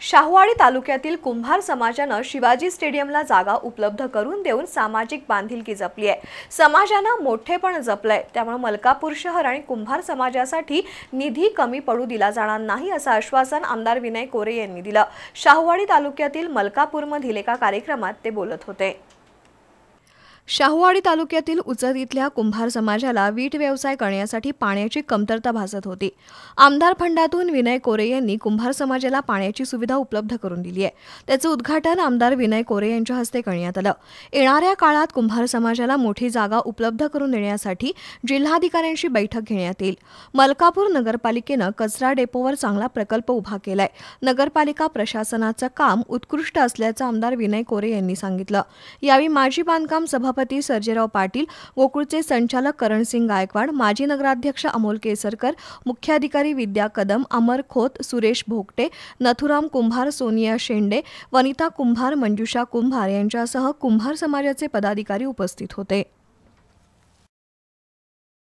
शाहूवाडी तालुक्यातील कुंभार समाजानं शिवाजी स्टेडियमला जागा उपलब्ध करून देऊन सामाजिक बांधिलकी जपली आहे. समाजानं मोठेपण जपलंय. त्यामुळे मलकापूर शहर आणि कुंभार समाजासाठी निधी कमी पडू दिला जाणार नाही असं आश्वासन आमदार विनय कोरे यांनी दिलं. शाहूवाडी तालुक्यातील मलकापूरमधील एका कार्यक्रमात ते बोलत होते. शाहूवाडी तालुक्यातील उचद इथल्या कुंभार समाजाला वीट व्यवसाय करण्यासाठी पाण्याची कमतरता भासत होती. आमदार फंडातून विनय कोरे यांनी कुंभार समाजाला पाण्याची सुविधा उपलब्ध करून दिली आहे. त्याचं उद्घाटन आमदार विनय कोरे यांच्या हस्ते करण्यात आलं. येणाऱ्या काळात कुंभार समाजाला मोठी जागा उपलब्ध करून देण्यासाठी जिल्हाधिकाऱ्यांशी बैठक घेण्यात येईल. मलकापूर नगरपालिकेनं कचरा डेपोवर चांगला प्रकल्प उभा केलाय. नगरपालिका प्रशासनाचं काम उत्कृष्ट असल्याचं आमदार विनय कोरे यांनी सांगितलं. यावेळी माजी बांधकाम सभा सभापती सर्जेराव पाटील गोकुळचे संचालक करणसिंग गायकवाड माजी नगराध्यक्ष अमोल केसरकर मुख्याधिकारी विद्या कदम अमर खोत सुरेश भोगटे नथुराम कुंभार सोनिया शेंडे वनिता कुंभार मंजुषा कुंभार यांच्यासह कुंभार समाजाचे पदाधिकारी उपस्थित होते.